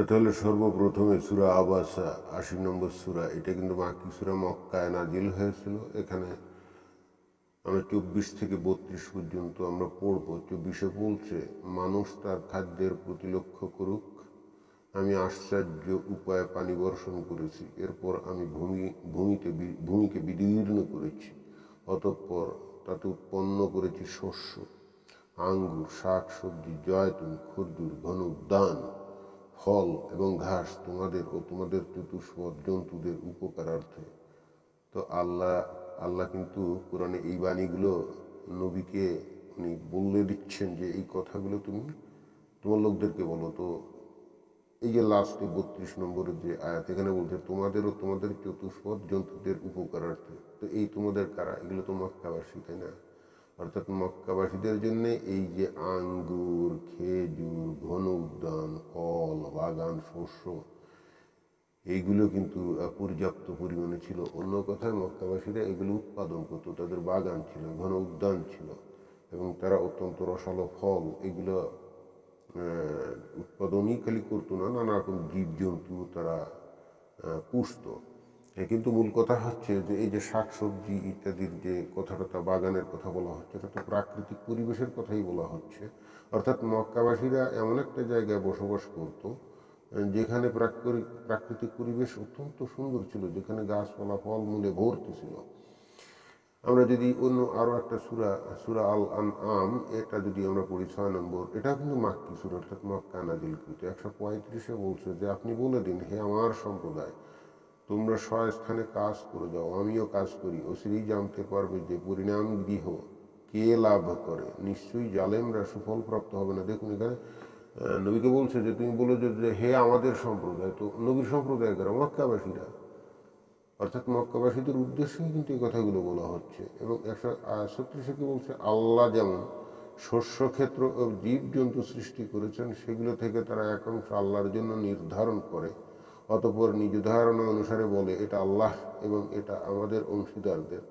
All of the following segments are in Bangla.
এটা হলো সর্বপ্রথমে সুরা আবাসা আশি নম্বর সুরা। এটা কিন্তু মাকি সুরা মক্কায় নাজিল হয়েছিল। এখানে আমরা চব্বিশ থেকে বত্রিশ পর্যন্ত আমরা পড়ব। চব্বিশে বলছে, মানুষ তার খাদ্যের প্রতি লক্ষ্য করুক। আমি আশ্চর্য উপায়ে পানি বর্ষণ করেছি। এরপর আমি ভূমি, ভূমিতে ভূমিকে বিদীর্ণ করেছি। অতঃপর তাতে উৎপন্ন করেছি শস্য, আঙ্গুর, শাক সবজি, জয়তুন, খদ্দুর, ঘন উদ্যান ফল এবং ঘাস তোমাদের ও তোমাদের চতুষ্পদ জন্তুদের উপকারার্থে। তো আল্লাহ আল্লাহ কিন্তু কোরআনে এই বাণীগুলো নবীকে উনি বলে দিচ্ছেন যে এই কথাগুলো তুমি তোমার লোকদেরকে বলো। তো এই যে লাস্টে বত্রিশ নম্বরের যে আয়াত, এখানে বলছে, তোমাদের ও তোমাদের চতুষ্পদ জন্তুদের উপকারার্থে। তো এই তোমাদের কারা? এগুলো তো মক্কাবাসী, তাই না? অর্থাৎ মক্কাবাসীদের জন্য এই যে আঙ্গুর, খেজুর ঘন উদ্যান ফল, বাগান, শস্য, এইগুলো কিন্তু পর্যাপ্ত পরিমাণে ছিল। অন্য কথায় মক্কাবাসীরা এগুলো উৎপাদন করতো। তাদের বাগান ছিল ঘন উদ্যান ছিল এবং তারা অত্যন্ত রসালো ফল এগুলো উৎপাদনই খালি করতো না। নানা রকম জীবজন্তু তারা পুষতো। কিন্তু মূল কথা হচ্ছে যে, এই যে শাক সবজি ইত্যাদির যে কথাটা বাগানের কথা বলা হচ্ছে, এটা তো প্রাকৃতিক পরিবেশের কথাই বলা হচ্ছে। অর্থাৎ মক্কাবাসীরা এমন একটা জায়গায় বসবাস করতো, যেখানে প্রাকৃতিক প্রাকৃতিক পরিবেশ অত্যন্ত সুন্দর ছিল, যেখানে গাছপালা, ফলমূলে ভর্তি ছিল। আমরা যদি অন্য আরও একটা সুরা সুরা আল আন আম এটা যদি আমরা পড়ি ছয় নম্বর এটা কিন্তু মাক্কি সুরা, অর্থাৎ মক্কা নাজিলকৃত একশো পঁয়ত্রিশে বলছে যে, আপনি বলে দিন, হে আমার সম্প্রদায় তোমরা স্বস্থানে কাজ করে যাও, আমিও কাজ করি। অচিরেই জানতে পারবে যে পরিণাম গৃহ কে লাভ করে। নিশ্চয়ই জালেমরা সুফল প্রাপ্ত হবে না। দেখুন এখানে নবীকে বলছে যে, তুমি বলো যে হে আমাদের সম্প্রদায়, তো নবীর সম্প্রদায় কারা মক্কাবাসীরা, অর্থাৎ মক্কাবাসীদের উদ্দেশ্যেই কিন্তু এই কথাগুলো বলা হচ্ছে। এবং একশো ছত্রিশে কি বলছে? আল্লাহ যেমন শস্যক্ষেত্র ও জীবজন্তু সৃষ্টি করেছেন, সেগুলো থেকে তারা একাংশ আল্লাহর জন্য নির্ধারণ করে। অতপর নিজ ধারণা অনুসারে বলে, এটা আল্লাহ এবং এটা আমাদের অংশীদারদের।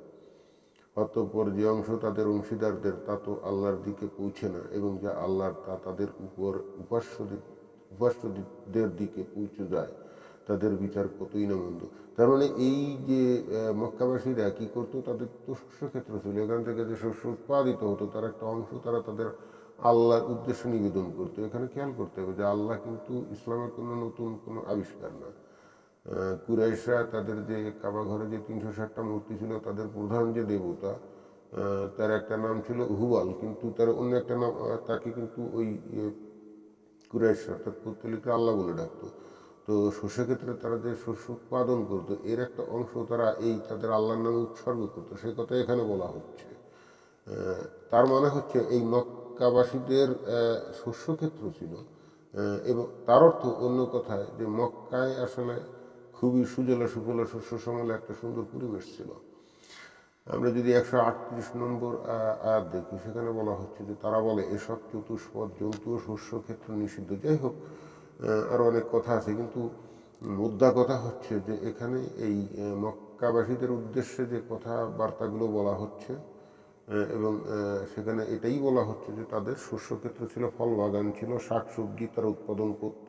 অতঃপর যে অংশ তাদের অংশীদারদের, তা তো আল্লাহর দিকে পৌঁছে না এবং যা আল্লাহর, তা তাদের উপর উপাস্যদের দিকে পৌঁছে যায়। তাদের বিচার কতই না মন্দ। তার মানে এই যে মক্কাবাসীরা কি করতো? তাদের তো শস্যক্ষেত্র ছিল। এখান থেকে যে শস্য উৎপাদিত হতো, তার একটা অংশ তারা তাদের আল্লাহর উদ্দেশ্যে নিবেদন করতো এখানে খেয়াল করতে হবে যে আল্লাহ কিন্তু ইসলামের কোনো নতুন কোনো আবিষ্কার না। কুরাইশরা তাদের যে কাবা ঘরে যে তিনশো ষাটটা মূর্তি ছিল তাদের প্রধান যে দেবতা তার একটা নাম ছিল হুয়াল কিন্তু তার অন্য একটা নাম তাকে কিন্তু ওই ইয়ে, কুরাইশ অর্থাৎ পৌত্তলিকরা আল্লাহ বলে ডাকতো। তো শস্য ক্ষেত্রে তারা যে শস্য উৎপাদন করতো এর একটা অংশ তারা এই তাদের আল্লাহর নামে উৎসর্গ করতো। সে কথা এখানে বলা হচ্ছে। তার মানে হচ্ছে এই মক্কাবাসীদের শস্যক্ষেত্র ছিল এবং তার অর্থ অন্য কথায় যে মক্কায় আসলে খুবই সুজলা সুফলা শস্য সমলে একটা সুন্দর পরিবেশ ছিল। আমরা যদি একশো আটত্রিশ নম্বর আয়াত দেখি, সেখানে বলা হচ্ছে যে তারা বলে, এসব চতুষ্পদ জন্তু ও শস্য ক্ষেত্র নিষিদ্ধ। যাই হোক আরও অনেক কথা আছে, কিন্তু মুদ্রা কথা হচ্ছে যে এখানে এই মক্কাবাসীদের উদ্দেশ্যে যে কথা বার্তাগুলো বলা হচ্ছে এবং সেখানে এটাই বলা হচ্ছে যে তাদের শস্যক্ষেত্র ছিল, ফল বাগান ছিল শাক সবজি তারা উৎপাদন করত।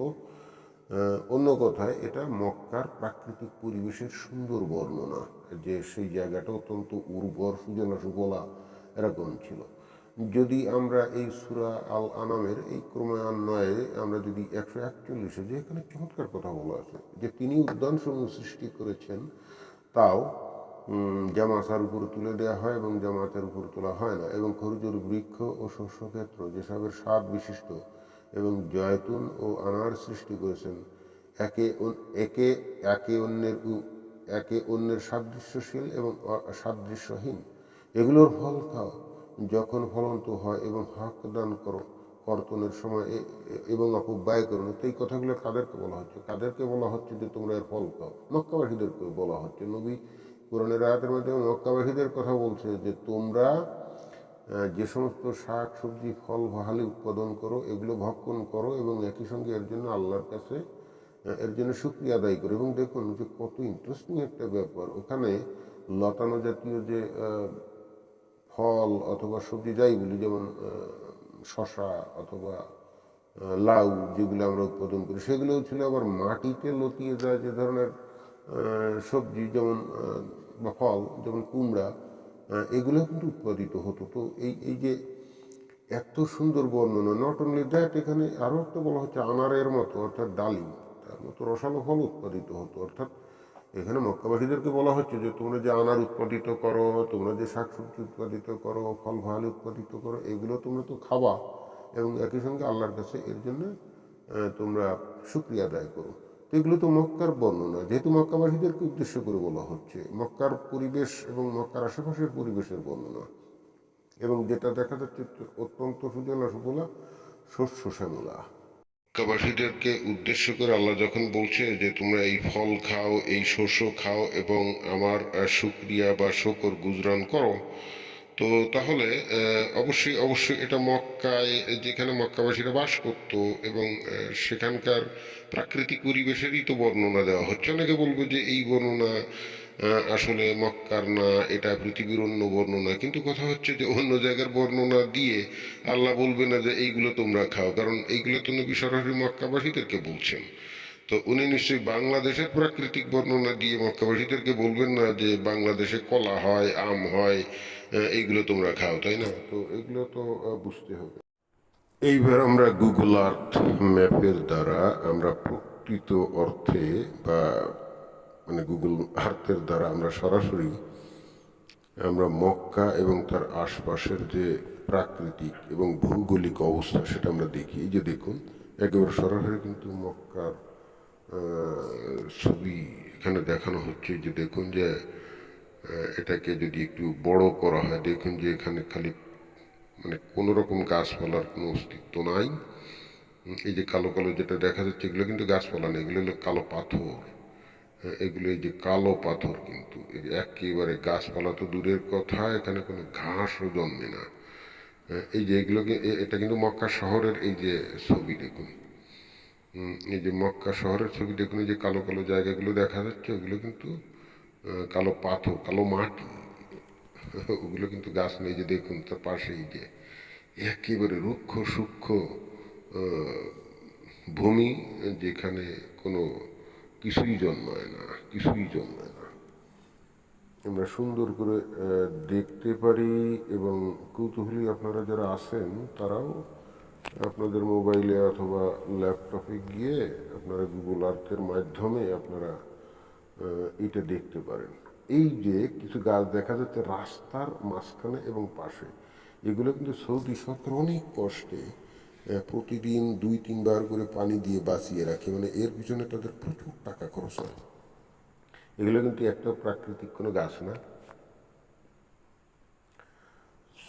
অন্য কথায় এটা মক্কার প্রাকৃতিক পরিবেশের সুন্দর বর্ণনা, যে সেই জায়গাটা অত্যন্ত উর্বর, সুজলা সুফলা এরকম ছিল। যদি আমরা এই সুরা আল আনামের এই ক্রমান্বয়ে আমরা যদি একশো একচল্লিশে যে এখানে চমৎকার কথা বলা আছে, যে তিনি উদ্যানসমূহ সৃষ্টি করেছেন, তাও জামাতার উপর তুলে দেওয়া হয় এবং জামাতের উপর তোলা হয় না। এবং খরুজের বৃক্ষ ও শস্যক্ষেত্র যেসবের স্বাদ বিশিষ্ট এবং জয়তুন ও আনার সৃষ্টি করেছেন, একে একে একে অন্যের একে অন্যের সাদৃশ্যশীল এবং সাদৃশ্যহীন। এগুলোর ফল খাও। যখন ফলন্ত হয় এবং হক দান করো, কর্তনের সময় এবং অপব্যয় করো না। তো এই কথাগুলো কাদেরকে বলা হচ্ছে? কাদেরকে বলা হচ্ছে যে তোমরা এর ফল খাও? মক্কাবাসীদেরকে বলা হচ্ছে। নবী কোরআনের আয়াতের মাধ্যমে মক্কাবাসীদের কথা বলছে যে তোমরা যে সমস্ত শাক, সবজি, ফল, ভাহালি উৎপাদন করো, এগুলো ভক্ষণ করো এবং একই সঙ্গে এর জন্য আল্লাহর কাছে এর জন্য শুক্রিয়া আদায় করো। এবং দেখুন যে কত ইন্টারেস্টিং একটা ব্যাপার। ওখানে লতানো জাতীয় যে ফল অথবা সবজি যাই বলি, যেমন শশা অথবা লাউ যেগুলো আমরা উৎপাদন করি, সেগুলোও ছিল। আবার মাটিতে লতিয়ে যায় যে ধরনের সবজি যেমন বা ফল, যেমন কুমড়া এগুলো কিন্তু উৎপাদিত হতো। তো এই এই যে এত সুন্দর বর্ণনা নট অনলি দ্যাট এখানে আরও একটা বলা হচ্ছে আনারের মতো, অর্থাৎ ডালিম, তার মতো রসালো ফল উৎপাদিত হতো। অর্থাৎ এখানে মক্কাবাসীদেরকে বলা হচ্ছে যে, তোমরা যে আনার উৎপাদিত করো, তোমরা যে শাকসবজি উৎপাদিত করো ফল ফল উৎপাদিত করো, এগুলো তোমরা তো খাবা এবং একই সঙ্গে আল্লাহর কাছে এর জন্য তোমরা শুক্রিয়া আদায় করো। তো এগুলো তো মক্কার বর্ণনা যেহেতু মক্কাবাসীদেরকে উদ্দেশ্য করে বলা হচ্ছে, মক্কার পরিবেশ এবং মক্কার আশেপাশের পরিবেশের বর্ণনা এবং যেটা দেখা যাচ্ছে অত্যন্ত সুজলা সুফলা, শস্য শ্যামলা। মক্কাবাসীদেরকে উদ্দেশ্য করে আল্লাহ যখন বলছে যে, তোমরা এই ফল খাও, এই শস্য খাও এবং আমার শুকরিয়া বা শকর গুজরান করো তো তাহলে অবশ্যই অবশ্যই এটা মক্কায়, যেখানে মক্কাবাসীরা বাস করত এবং সেখানকার প্রাকৃতিক পরিবেশেরই তো বর্ণনা দেওয়া হচ্ছে। অনেকে বলব যে এই বর্ণনা আসলে মক্কার না, এটা পৃথিবীর অন্য বর্ণনা। কিন্তু কথা হচ্ছে যে অন্য জায়গার বর্ণনা দিয়ে আল্লাহ বলবে না যে এইগুলো তোমরা খাও। কারণ এইগুলো তো নবী সরাসরি মক্কাবাসীদেরকে বলছেন। তো উনি নিশ্চয়ই বাংলাদেশের প্রাকৃতিক বর্ণনা দিয়ে মক্কাবাসীদেরকে বলবেন না যে বাংলাদেশে কলা হয়, আম হয় এইগুলো তোমরা খাও, তাই না? তো এগুলো তো বুঝতে হবে। এইবার আমরা গুগল আর্থ ম্যাপের দ্বারা আমরা প্রকৃত অর্থে বা মানে গুগল আর্থের দ্বারা আমরা সরাসরি আমরা মক্কা এবং তার আশপাশের যে প্রাকৃতিক এবং ভৌগোলিক অবস্থা সেটা আমরা দেখি। এই যে দেখুন, একেবারে সরাসরি কিন্তু মক্কার ছবি এখানে দেখানো হচ্ছে যে দেখুন যে এটাকে যদি একটু বড় করা হয় দেখুন যে এখানে খালি মানে কোনো রকম গাছপালার কোনো অস্তিত্ব নাই। এই যে কালো কালো যেটা দেখা যাচ্ছে এগুলো কিন্তু গাছপালা নেই এগুলো হলো কালো পাথর। হ্যাঁ, এগুলো এই যে কালো পাথর কিন্তু একেবারে গাছপালা তো দূরের কথা এখানে কোনো ঘাসও জন্মে না। হ্যাঁ, এই যে এগুলোকে এটা কিন্তু মক্কা শহরের এই যে ছবি দেখুন। এই যে মক্কা শহরের ছবি দেখুন যে কালো কালো জায়গাগুলো দেখা যাচ্ছে, ওগুলো কিন্তু কালো পাথর, কালো মাটি। ওগুলো কিন্তু গাছ নেই যে দেখুন তার পাশেই যে একেবারে রুক্ষ সূক্ষ্ম ভূমি, যেখানে কোনো কিছুই জন্মায় না, কিছুই জন্মায় না। আমরা সুন্দর করে দেখতে পারি এবং কৌতূহলী আপনারা যারা আছেন, তারাও আপনাদের মোবাইলে অথবা ল্যাপটপে গিয়ে আপনারা গুগল আর্থের মাধ্যমে আপনারা এটা দেখতে পারেন। এই যে কিছু গাছ দেখা যাচ্ছে রাস্তার মাঝখানে এবং পাশে, এগুলো কিন্তু সৌদি সরকার অনেক কষ্টে প্রতিদিন দুই, তিনবার করে পানি দিয়ে বাঁচিয়ে রাখে। মানে এর পিছনে তাদের প্রচুর টাকা খরচ হয়। এগুলো কিন্তু একটা প্রাকৃতিক কোনো গাছ না।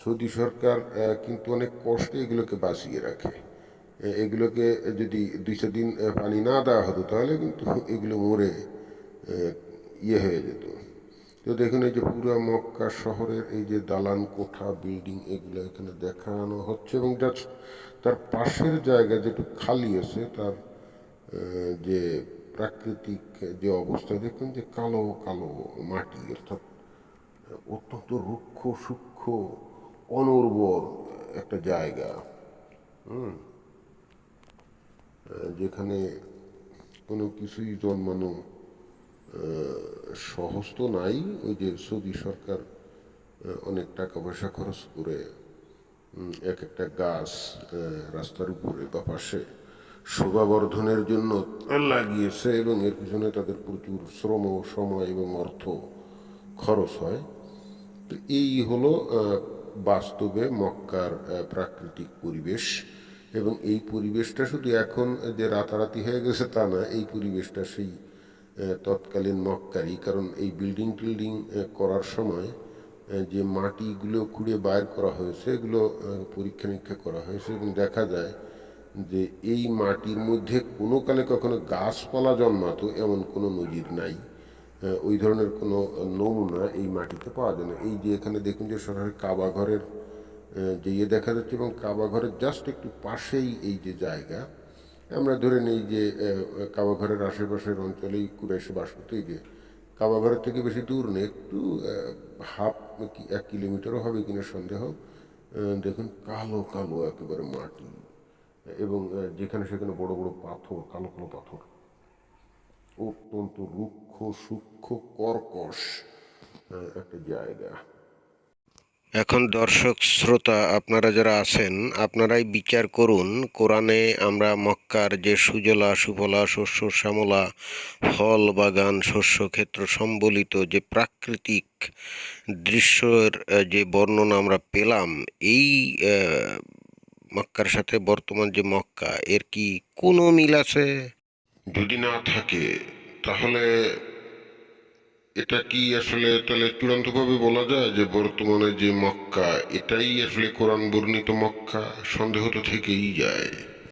সৌদি সরকার কিন্তু অনেক কষ্টে এগুলোকে বাঁচিয়ে রাখে। এগুলোকে যদি দুই দিন পানি না দেওয়া হতো, তাহলে কিন্তু এগুলো মরে ইয়ে হয়ে যেত। তো দেখুন, এই যে পুরো মক্কা শহরের এই যে দালান কোঠা, বিল্ডিং, এগুলো এখানে দেখানো হচ্ছে এবং just তার পাশের জায়গা যেটু খালি আছে, তার যে প্রাকৃতিক যে অবস্থা, দেখুন যে কালো কালো মাটি, অর্থাৎ অত্যন্ত রুক্ষ, সূক্ষ্ম অনুর্বর একটা জায়গা, হুম যেখানে কোনো কিছুই জন্মানো সহজ তো নাই। ওই যে সৌদি সরকার অনেক টাকা পয়সা খরচ করে এক একটা গাছ রাস্তার উপরে বা পাশে শোভাবর্ধনের জন্য লাগিয়েছে এবং এর পিছনে তাদের প্রচুর শ্রম, সময় এবং অর্থ খরচ হয়। তো এই হলো বাস্তবে মক্কার প্রাকৃতিক পরিবেশ এবং এই পরিবেশটা শুধু এখন যে রাতারাতি হয়ে গেছে তা না, এই পরিবেশটা সেই তৎকালীন মক্কারই। কারণ এই বিল্ডিং টিল্ডিং করার সময় যে মাটিগুলো খুঁড়ে বাইর করা হয়েছে, এগুলো পরীক্ষা নিরীক্ষা করা হয়েছে এবং দেখা যায় যে এই মাটির মধ্যে কোনো কালে কখনো গাছপালা জন্মাতো, এমন কোনো নজির নাই। ওই ধরনের কোনো নমুনা এই মাটিতে পাওয়া যায় না। এই যে এখানে দেখুন যে সরাসরি কাবা ঘরের যে ইয়ে দেখা যাচ্ছে এবং কাবা ঘরের জাস্ট একটু পাশেই এই যে জায়গা, আমরা ধরে নেই যে কাবা ঘরের আশেপাশের অঞ্চলেই কুরাইশে বাস করতে। এই যে কাবা ঘরের থেকে বেশি দূর নেই একটু হাফ এক কিলোমিটারও হবে কিনা সন্দেহ। দেখুন কালো কালো একেবারে মাটি এবং যেখানে সেখানে বড় বড় পাথর, কালো কালো পাথর। অত্যন্ত রুক্ষ সূক্ষ্ম কর্কশ একটা জায়গা। এখন দর্শক শ্রোতা আপনারা যারা আছেন আপনারাই বিচার করুন। কোরআনে আমরা মক্কার যে সুজলা সুফলা শস্য শ্যামলা ফল বাগান শস্য ক্ষেত্র সম্বলিত যে প্রাকৃতিক দৃশ্যের যে বর্ণনা আমরা পেলাম এই মক্কার সাথে বর্তমান যে মক্কা এর কি কোনো মিল আছে? যদি না থাকে তাহলে এটা কি আসলে তাহলে চূড়ান্তভাবে বলা যায় যে বর্তমানে যে মক্কা, এটাই আসলে কোরআন বর্ণিত মক্কা? সন্দেহ তো থেকেই যায়।